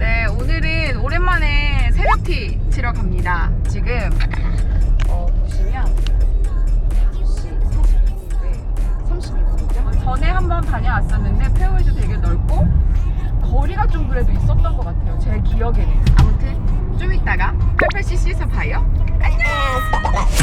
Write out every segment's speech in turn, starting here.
네, 오늘은 오랜만에 새벽티 치러 갑니다. 지금 어, 보시면 5시 40분인데 32분이죠? 전에 한번 다녀왔었는데 페어웨이도 되게 넓고 거리가 좀 그래도 있었던 것 같아요. 제 기억에는. 아무튼 좀 이따가 88cc에서 봐요. 안녕!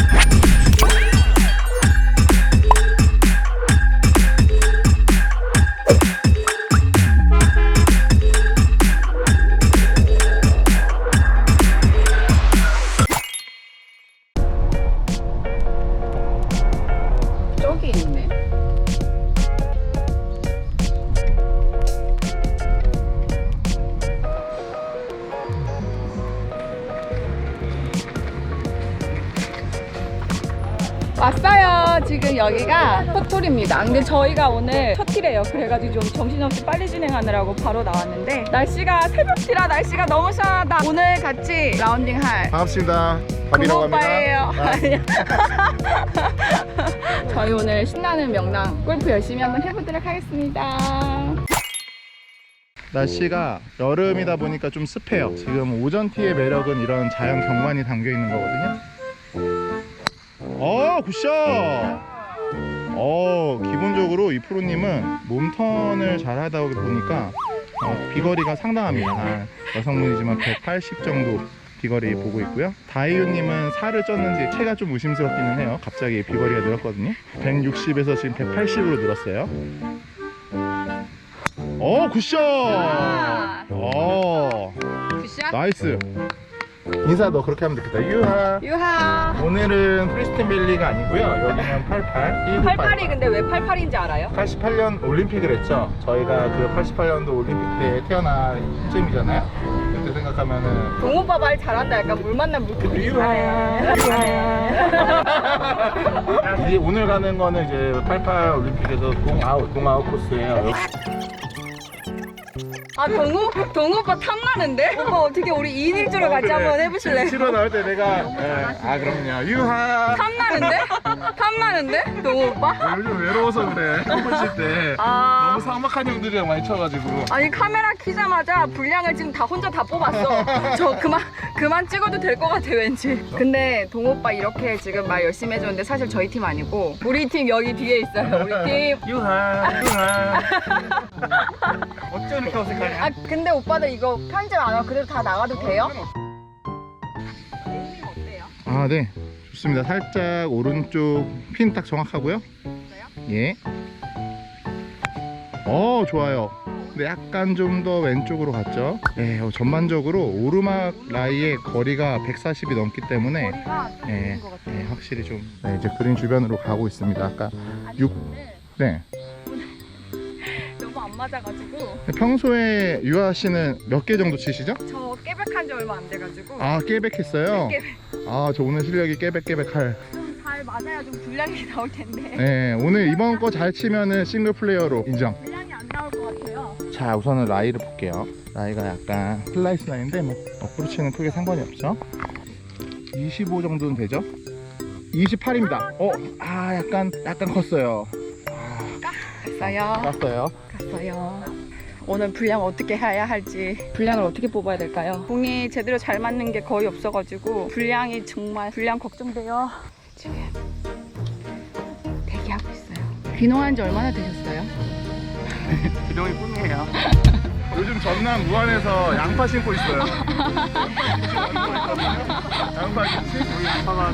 왔어요. 지금 여기가 포토리입니다. 근데 저희가 오늘 첫 티래요. 그래가지고 좀 정신없이 빨리 진행하느라고 바로 나왔는데 날씨가 새벽티라 날씨가 너무 시원하다. 오늘 같이 라운딩할 반갑습니다. 밥이라고 오빠예요. 합니다. 아니야. 저희 오늘 신나는 명랑 골프 열심히 한번 해보도록 하겠습니다. 날씨가 여름이다 보니까 좀 습해요. 지금 오전 티의 매력은 이런 자연 경관이 담겨 있는 거거든요. 어, 굿샷! 어, 기본적으로 이 프로님은 몸턴을 잘 하다 보니까 어, 비거리가 상당합니다. 한 여성분이지만 180 정도 비거리 보고 있고요. 다이유님은 살을 쪘는지 체가 좀 의심스럽기는 해요. 갑자기 비거리가 늘었거든요. 160에서 지금 180으로 늘었어요. 어, 굿샷! 어, 굿샷. 나이스. 인사 너 그렇게 하면 되겠다. 유하. 유하. 오늘은 프리스틴 밸리가 아니고요. 여기는 88. 88이 근데 왜 88인지 알아요? 88년 올림픽을 했죠. 저희가 그 88년도 올림픽 때 태어난 쯤이잖아요. 그때 생각하면은 동오빠 말 잘한다. 약간 물 만난 물고기. 유하. 이 오늘 가는 거는 이제 88 올림픽에서 동아웃 동아웃 코스예요. 아 동호 동오빠 탐나는데? 오빠 어떻게 우리 2인 1조를 같이 그래. 한번 해보실래 요? 치러 나올 때 내가 예, 아 그럼요. 유하. 탐나는데? 탐나는데? 동오빠? 요즘 외로워서 그래. 한번 칠때 아. 너무 삭막한 형들이랑 많이 쳐가지고. 아니 카메라 키자마자 분량을 지금 다 혼자 다 뽑았어. 저 그만 그만 찍어도 될 것 같아 왠지. 근데 동 오빠 이렇게 지금 말 열심히 해줬는데 사실 저희 팀 아니고 우리 팀 여기 뒤에 있어요. 우리 팀. 유하. 유하. 어쩜 이렇게 어색하냐? 아 근데 오빠들 이거 편집 안 하고 그대로 다 나가도 돼요? 아, 네. 좋습니다. 살짝 오른쪽 핀 딱 정확하고요. 예. 어, 좋아요. 근데 약간 좀 더 왼쪽으로 갔죠. 네, 어, 전반적으로 오르막 라이의 거리가 140이 넘기 때문에 좀 예, 좋은 것 같아요. 예, 확실히 좀 네, 이제 그린 주변으로 가고 있습니다. 아까 아니, 육- 오늘 네. 맞아가지고 평소에 유아 씨는 몇 개 정도 치시죠? 저 깨백한 지 얼마 안 돼가지고 아, 깨백했어요. 깨백 아, 저 오늘 실력이 깨백깨백할. 좀 잘 맞아야 좀 분량이 나올 텐데 네, 오늘 이번 거 잘 치면은 싱글 플레이어로 인정. 분량이 안 나올 것 같아요. 자 우선은 라이를 볼게요 라이가 약간 슬라이스 라인인데 뭐 어프로치는 크게 상관이 없죠 25 정도는 되죠 28입니다 어? 아 약간 약간 컸어요 갔어요. 깠어요 갔어요. 오늘 분량 어떻게 해야 할지 분량을 어떻게 뽑아야 될까요? 공이 제대로 잘 맞는 게 거의 없어가지고 분량이 정말 분량 걱정돼요. 지금 대기하고 있어요. 귀농한 지 얼마나 되셨어요? 기동이 꿈이에요 요즘 전남 무안에서 양파 신고 있어요 양파 김치 양파가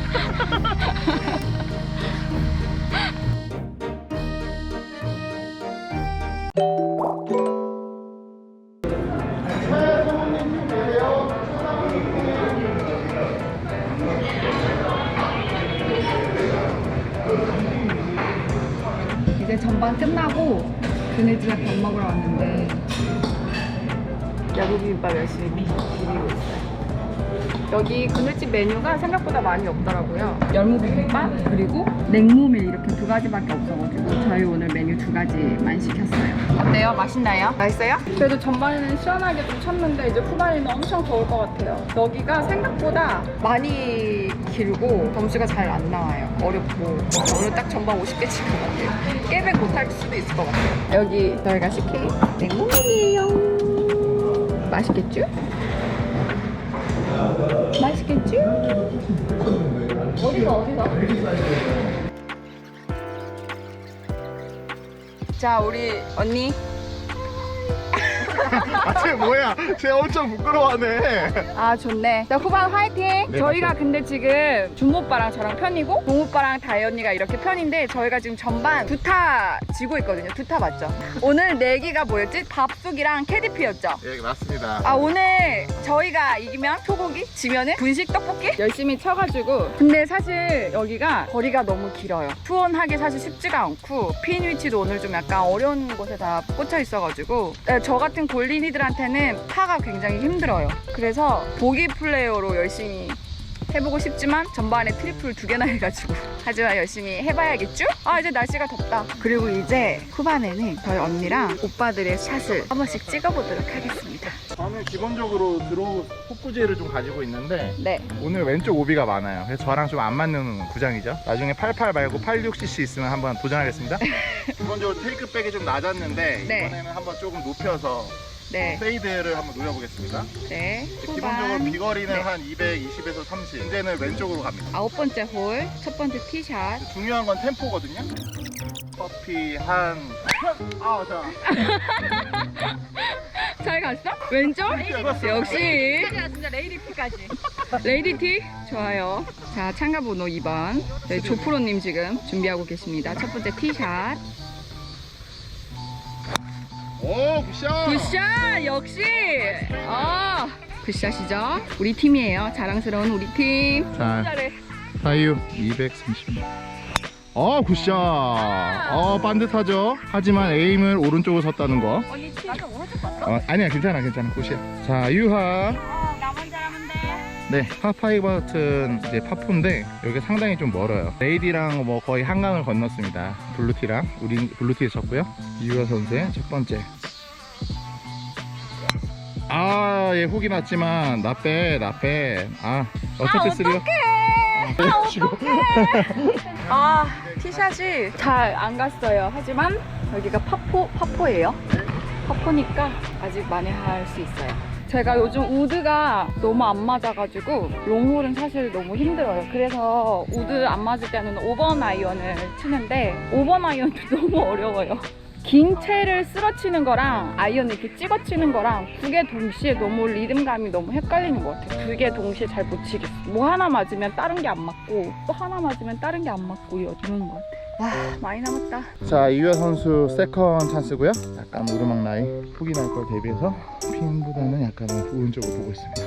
전반 끝나고 그네 집에 밥 먹으러 왔는데 야구 비빔밥 열심히 비- 비비고 있어요. 여기 그늘집 메뉴가 생각보다 많이 없더라고요. 열무비빔밥 그리고 냉모밀 이렇게 두 가지밖에 없어가지고 저희 오늘 메뉴 두 가지만 시켰어요. 어때요? 맛있나요? 맛있어요? 그래도 전반에는 시원하게 좀 쳤는데 이제 후반에는 엄청 더울 것 같아요. 여기가 생각보다 많이 길고 점수가 잘 안 나와요. 어렵고 오늘 딱 전반 50개 친것 같아요. 깨백 못할 수도 있을 것 같아요. 여기 저희가 시킨 냉모밀이에요. 맛있겠죠? 맛있겠지? 어디가 어디가? 자 우리 언니 아, 쟤 뭐야? 쟤 엄청 부끄러워하네. 아 좋네 자 후반 화이팅 네, 저희가 근데 지금 준오빠랑 저랑 편이고 동오빠랑 다혜 언니가 이렇게 편인데 저희가 지금 전반 두 타 지고 있거든요 두 타 맞죠? 오늘 내기가 뭐였지? 밥숙이랑 캐디피였죠? 예, 맞습니다. 아 오늘 저희가 이기면 소고기 지면은 분식 떡볶이 열심히 쳐가지고 근데 사실 여기가 거리가 너무 길어요 투혼하기 사실 쉽지가 않고 핀 위치도 오늘 좀 약간 어려운 곳에 다 꽂혀 있어가지고 네, 저 같은 골린이들한테는 파가 굉장히 힘들어요. 그래서 보기 플레이어로 열심히 해보고 싶지만 전반에 트리플 두 개나 해가지고 하지만 열심히 해봐야겠죠? 아 이제 날씨가 덥다 그리고 이제 후반에는 저희 언니랑 오빠들의 샷을 한 번씩 찍어보도록 하겠습니다 저는 기본적으로 드로우 폭구제를 좀 가지고 있는데 네 오늘 왼쪽 오비가 많아요. 그래서 저랑 좀 안 맞는 구장이죠. 나중에 88 말고 86cc 있으면 한번 도전하겠습니다. 기본적으로 테이크백이 좀 낮았는데 네. 이번에는 한번 조금 높여서 네, 페이드를 한번 노려보겠습니다. 네. 기본적으로 후반 비거리는 네. 한 220에서 30. 현재는 왼쪽으로 갑니다. 아홉 번째 홀, 첫 번째 티샷. 중요한 건 템포거든요. 커피 한 아, 자. 잘 갔어? 왼쪽? 잡았어. 역시 진짜 레이디 피까지. 레이디 티 좋아요. 자 참가 번호 2번. 네, 조프로님 지금 준비하고 계십니다. 첫 번째 티샷. 오, 굿샷. 굿샷 역시. 아 굿샷이죠. 우리 팀이에요. 자랑스러운 우리 팀. 자, 잘해. 사유 230. 어, 굿샷. 어, 반듯하죠. 하지만 에임을 오른쪽으로 섰다는 거. 언니 나도 오른쪽 봤어? 어, 아니야, 괜찮아, 괜찮아. 굿이야. 자, 유하. 네, 파5 같은 이제 파포인데 여기 상당히 좀 멀어요. 레이디랑 뭐 거의 한강을 건넜습니다. 블루티랑 우리 블루티에 쳤고요. 이유아 선수의 첫 번째. 아, 예, 훅이 났지만 나 빼, 나 빼. 아, 어차피 쓰리요. 아 티샷이 잘 안 갔어요. 하지만 여기가 파포 파포예요. 파포니까 아직 많이 할수 있어요. 제가 요즘 우드가 너무 안 맞아가지고 롱홀은 사실 너무 힘들어요. 그래서 우드 안 맞을 때는 5번 아이언을 치는데 5번 아이언도 너무 어려워요. 긴 채를 쓸어치는 거랑 아이언 이렇게 찍어 치는 거랑 두 개 동시에 너무 리듬감이 너무 헷갈리는 것 같아요. 두 개 동시에 잘 못 치겠어. 뭐 하나 맞으면 다른 게 안 맞고 또 하나 맞으면 다른 게 안 맞고 이러는 것 같아요. 와 많이 남았다. 자, 이유아 선수 세컨 찬스고요. 약간 오르막 라인 훅이 날 걸 대비해서 핀보다는 약간 오른쪽을 보고 있습니다.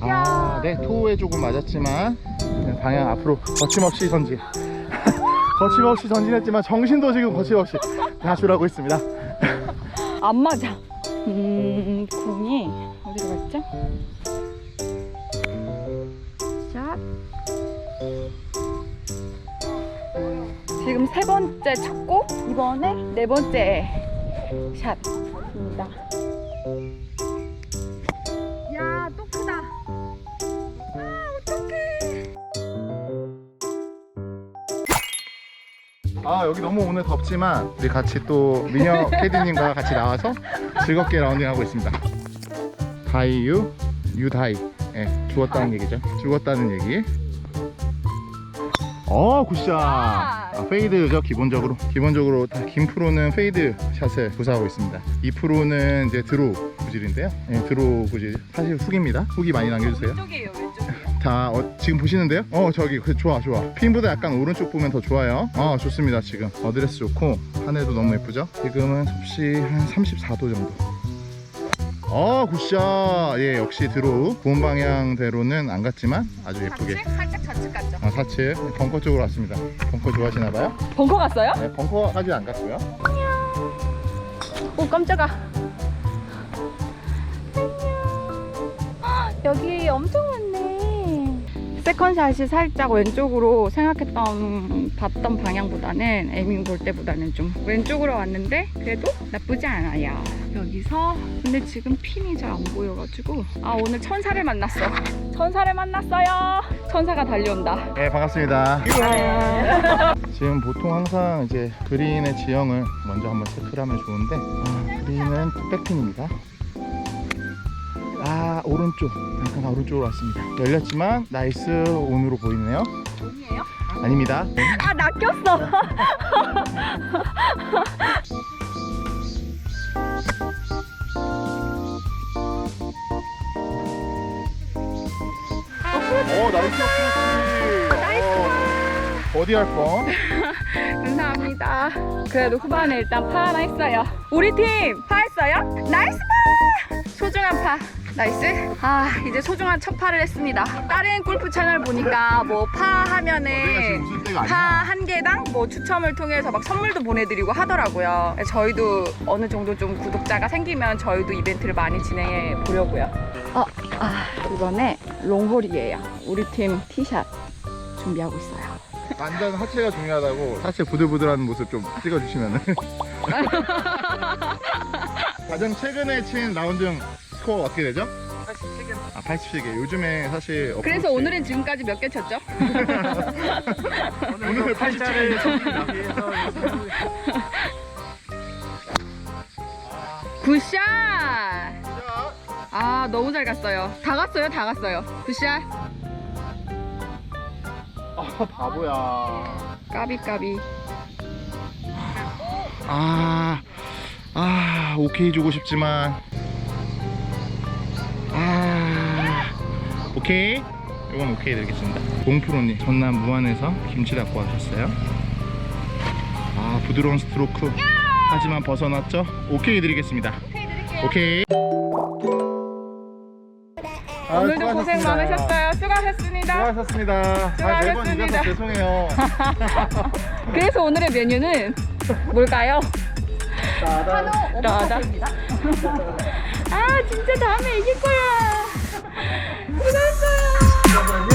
아, 네, 토우에 조금 맞았지만 그냥 방향 앞으로 거침없이 전진. 거침없이 전진했지만 정신도 지금 거침없이 가출하고 있습니다. 안 맞아. 음 공이 어디로 갔죠? 샷. 지금 세 번째 쳤고 이번에 네 번째 샷입니다. 야, 또 크다. 아, 어떡해. 아, 여기 너무 오늘 덥지만 우리 같이 또 미녀 캐디님과 같이 나와서 즐겁게 라운딩하고 있습니다. 다이유, 유다이. 예, 죽었다는 얘기죠. 죽었다는 얘기. 어, 굿샷. 아, 페이드죠, 기본적으로. 기본적으로 다김 프로는 페이드 샷을 구사하고 있습니다. 이 프로는 이제 드로우 구질인데요. 예, 드로우 구질. 사실 훅입니다. 훅이 많이 남겨주세요. 왼쪽이에요, 왼쪽. 다 어, 지금 보시는데요? 어 저기 그, 좋아 좋아 핀보다 약간 오른쪽 보면 더 좋아요 어 좋습니다 지금 어드레스 좋고 하늘도 너무 예쁘죠? 지금은 섭씨 한 34도 정도 어 굿샷 예 역시 드로우 본 방향대로는 안 갔지만 아주 예쁘게 좌측? 살짝 좌측 같죠? 아 사칠 벙커 쪽으로 왔습니다 벙커 좋아하시나봐요? 벙커 갔어요? 네 벙커까지 안 갔고요 오 깜짝아 안녕 여기 엄청 많네. 세컨샷이 살짝 왼쪽으로 생각했던 봤던 방향보다는 에밍 볼 때보다는 좀 왼쪽으로 왔는데 그래도 나쁘지 않아요. 여기서 근데 지금 핀이 잘 안 보여가지고 아 오늘 천사를 만났어. 천사를 만났어요. 천사가 달려온다. 네 반갑습니다. 지금 보통 항상 이제 그린의 지형을 먼저 한번 체크를 하면 좋은데 아, 그린은 백핀입니다. 아 오른쪽 잠깐 오른쪽으로 왔습니다. 열렸지만 나이스 온으로 보이네요. 돈이에요? 아닙니다. 아 낚였어. 오 나이스 나이스. 어디 할 뻔? 감사합니다. 그래도 후반에 일단 파 하나 했어요. 우리 팀 파 했어요? 나이스 파! 소중한 파. 나이스. 아, 이제 소중한 첫 파를 했습니다. 다른 골프 채널 보니까 뭐 파 하면은 지금 웃을 때가 파 아니야. 한 개당 뭐 추첨을 통해서 막 선물도 보내드리고 하더라고요. 저희도 어느 정도 좀 구독자가 생기면 저희도 이벤트를 많이 진행해 보려고요. 어, 아, 이번에 롱홀이에요. 우리 팀 티샷 준비하고 있어요. 완전 하체가 중요하다고 하체 부들부들한 모습 좀 찍어주시면은 가장 최근에 친 라운드 스코어 어떻게 되죠? 87개 아 87개 요즘에 사실 그래서 어프로치- 오늘은 지금까지 몇 개 쳤죠? 오늘 87개 굿샷! 아 너무 잘 갔어요. 다 갔어요, 다 갔어요. 굿샷. 아 바보야 까비 까비. 아, 아, 오케이 주고 싶지만, 아, 오케이. 이건 오케이 드리겠습니다. 공프로님, 전남 무안에서 김치 갖고 와주셨어요. 아, 부드러운 스트로크. 하지만 벗어났죠? 오케이 드리겠습니다. 오케이. 아, 오늘도 고생 수고하셨습니다. 많으셨어요. 수고하셨습니다. 수고하셨습니다. 수고하셨습니다. 아, 죄송해요. 그래서 오늘의 메뉴는 뭘까요? 한우 오마카세입니다. 아 진짜 다음에 이길 거야. 수고하셨어요.